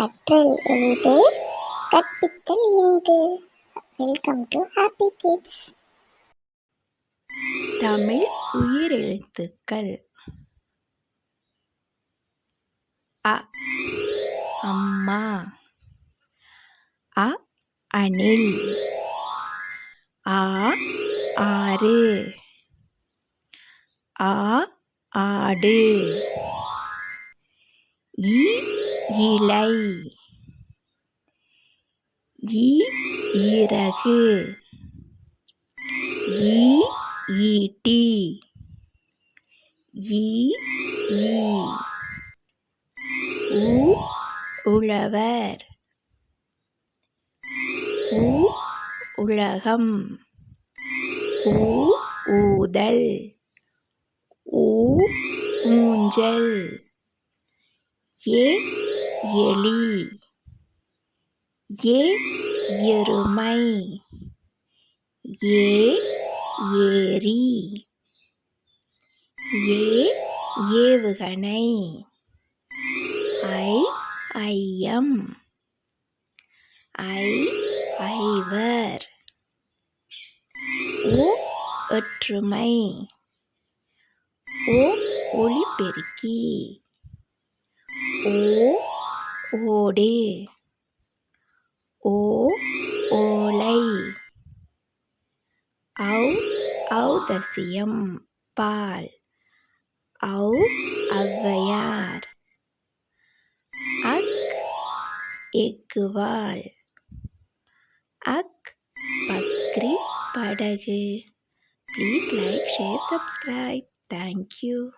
கற்றல் எளிது கற்பித்தல் இனிது. Welcome to happy kids Tamil உயிரெழுத்துக்கள். அ அம்மா. அ அணில். ஆ ஆறு. ஆ ஆடு. இ இலை. இ இறகு ஈ ஈட்டி. ஈ ஈ. உ உழவர். உ உலகம். ஊ ஊதல். ஊ ஊஞ்சல். ஏ எலி. ஏ எருமை. ஏ ஏரி. ஏ ஏவுகணை. ஐ ஐயம். ஐ ஐவர். ஓ ஒற்றுமை. ஓ ஒளிபெருக்கி ஓ ஓடு. ஓ ஓலை. ஔ ஔதசியம். பால். ஔ ஔவையார். அக் எக்குவால் அக் பக்ரி படகு. Please like share subscribe thank you